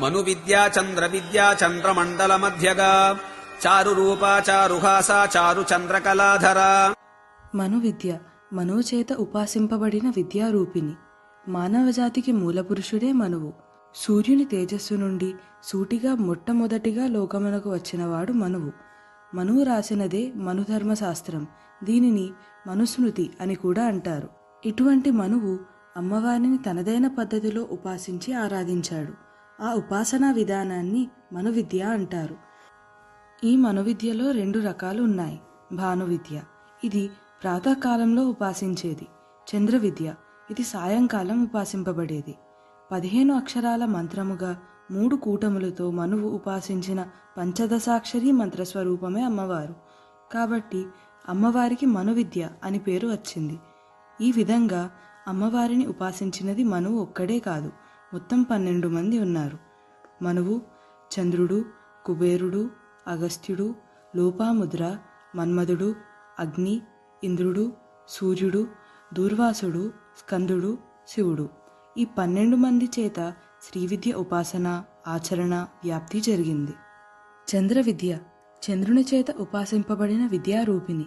మను విద్యా చంద్ర విద్యా చంద్రమండల మధ్యగా చారు రూపా చారుహాసా చారు చంద్రకళాధరా మను విద్య మనోచేత చేత ఉపాసింపబడిన విద్యారూపిణి. మానవజాతికి మూలపురుషుడే మనువు. సూర్యుని తేజస్సు నుండి సూటిగా మొట్టమొదటిగా లోకమునకు వచ్చినవాడు మనువు. మనువు రాసినదే మనుధర్మశాస్త్రం. దీనిని మనుస్మృతి అని కూడా అంటారు. ఇటువంటి మనువు అమ్మవారిని తనదైన పద్ధతిలో ఉపాసించి ఆరాధించాడు. ఆ ఉపాసనా విధానాన్ని మనోవిద్య అంటారు. ఈ మనోవిద్యలో రెండు రకాలు ఉన్నాయి. భాను విద్య ఇది ప్రాతకాలంలో ఉపాసించేది. చంద్ర విద్య ఇది సాయంకాలం ఉపాసింపబడేది. పదిహేను అక్షరాల మంత్రముగా మూడు కూటములతో మనువు ఉపాసించిన పంచదశాక్షరి మంత్రస్వరూపమే అమ్మవారు. కాబట్టి అమ్మవారికి మనువిద్య అని పేరు వచ్చింది. ఈ విధంగా అమ్మవారిని ఉపాసించినది మనువు ఒక్కడే కాదు. మొత్తం పన్నెండు మంది ఉన్నారు. మనువు చంద్రుడు కుబేరుడు అగస్త్యుడు లోపాముద్ర మన్మధుడు అగ్ని ఇంద్రుడు సూర్యుడు దూర్వాసుడు స్కందుడు శివుడు. ఈ పన్నెండు మంది చేత శ్రీవిద్య ఉపాసన ఆచరణ వ్యాప్తి జరిగింది. చంద్ర విద్య చంద్రుని చేత ఉపాసింపబడిన విద్యారూపిణి.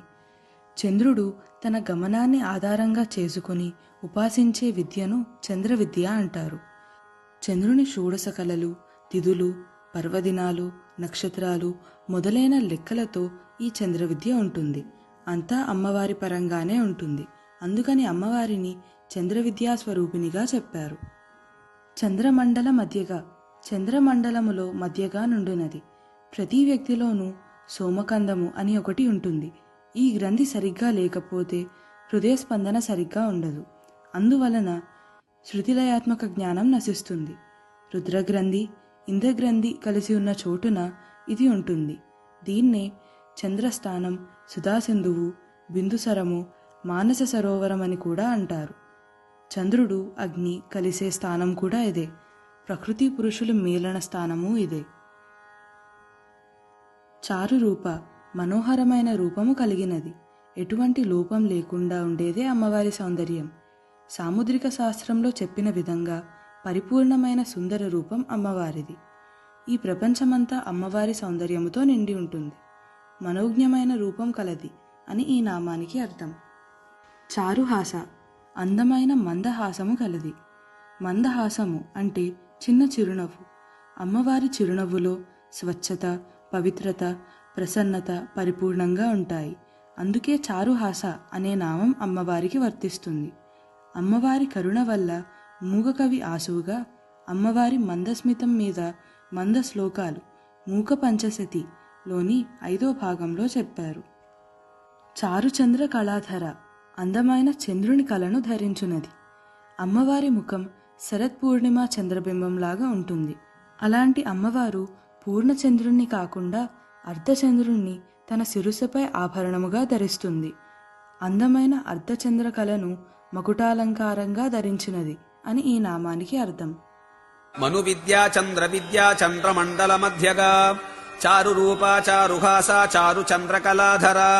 చంద్రుడు తన గమనాన్ని ఆధారంగా చేసుకుని ఉపాసించే విద్యను చంద్ర విద్య అంటారు. చంద్రుని షోడశ కళలు తిథులు పర్వదినాలు నక్షత్రాలు మొదలైన లెక్కలతో ఈ చంద్ర విద్య ఉంటుంది. అంతా అమ్మవారి పరంగానే ఉంటుంది. అందుకని అమ్మవారిని చంద్ర విద్యా స్వరూపిణిగా చెప్పారు. చంద్రమండల మధ్యగా చంద్రమండలములో మధ్యగా నుండునది. ప్రతి వ్యక్తిలోనూ సోమకందము అని ఒకటి ఉంటుంది. ఈ గ్రంథి సరిగ్గా లేకపోతే హృదయ స్పందన సరిగ్గా ఉండదు. అందువలన శృతిలయాత్మక జ్ఞానం నశిస్తుంది. రుద్రగ్రంథి ఇంద్రగ్రంథి కలిసి ఉన్న చోటున ఇది ఉంటుంది. దీన్నే చంద్రస్థానం సుధాసింధువు బిందుసరము మానస సరోవరం అని కూడా అంటారు. చంద్రుడు అగ్ని కలిసే స్థానం కూడా ఇదే. ప్రకృతి పురుషుల మేలన స్థానము ఇదే. చారు రూప మనోహరమైన రూపము కలిగినది. ఎటువంటి లోపం లేకుండా ఉండేదే అమ్మవారి సౌందర్యం. సాముద్రిక శాస్త్రంలో చెప్పిన విధంగా పరిపూర్ణమైన సుందర రూపం అమ్మవారిది. ఈ ప్రపంచమంతా అమ్మవారి సౌందర్యముతో నిండి ఉంటుంది. మనోజ్ఞమైన రూపం కలది అని ఈ నామానికి అర్థం. చారుహాస అందమైన మందహాసము కలది. మందహాసము అంటే చిన్న చిరునవ్వు. అమ్మవారి చిరునవ్వులో స్వచ్ఛత పవిత్రత ప్రసన్నత పరిపూర్ణంగా ఉంటాయి. అందుకే చారుహాస అనే నామం అమ్మవారికి వర్తిస్తుంది. అమ్మవారి కరుణ వల్ల మూగకవి ఆసువుగా అమ్మవారి మందస్మితం మీద మంద శ్లోకాలు మూక పంచశతి లోని ఐదో భాగంలో చెప్పారు. చారుచంద్ర కళాధర అందమైన చంద్రుని కళను ధరించున్నది అమ్మవారి ముఖం శరత్ పూర్ణిమ చంద్రబింబంలాగా ఉంటుంది. అలాంటి అమ్మవారు పూర్ణచంద్రుణ్ణి కాకుండా అర్ధచంద్రుణ్ణి తన శిరుసపై ఆభరణముగా ధరిస్తుంది. అందమైన అర్ధచంద్ర కళను మకుటాలంకారంగా ధరించినది అని ఈ నామానికి అర్థం. మను విద్యా చంద్ర విద్యా చంద్రమండల మధ్యగా చారు రూపా చారుహాసా చారు చంద్రకళాధరా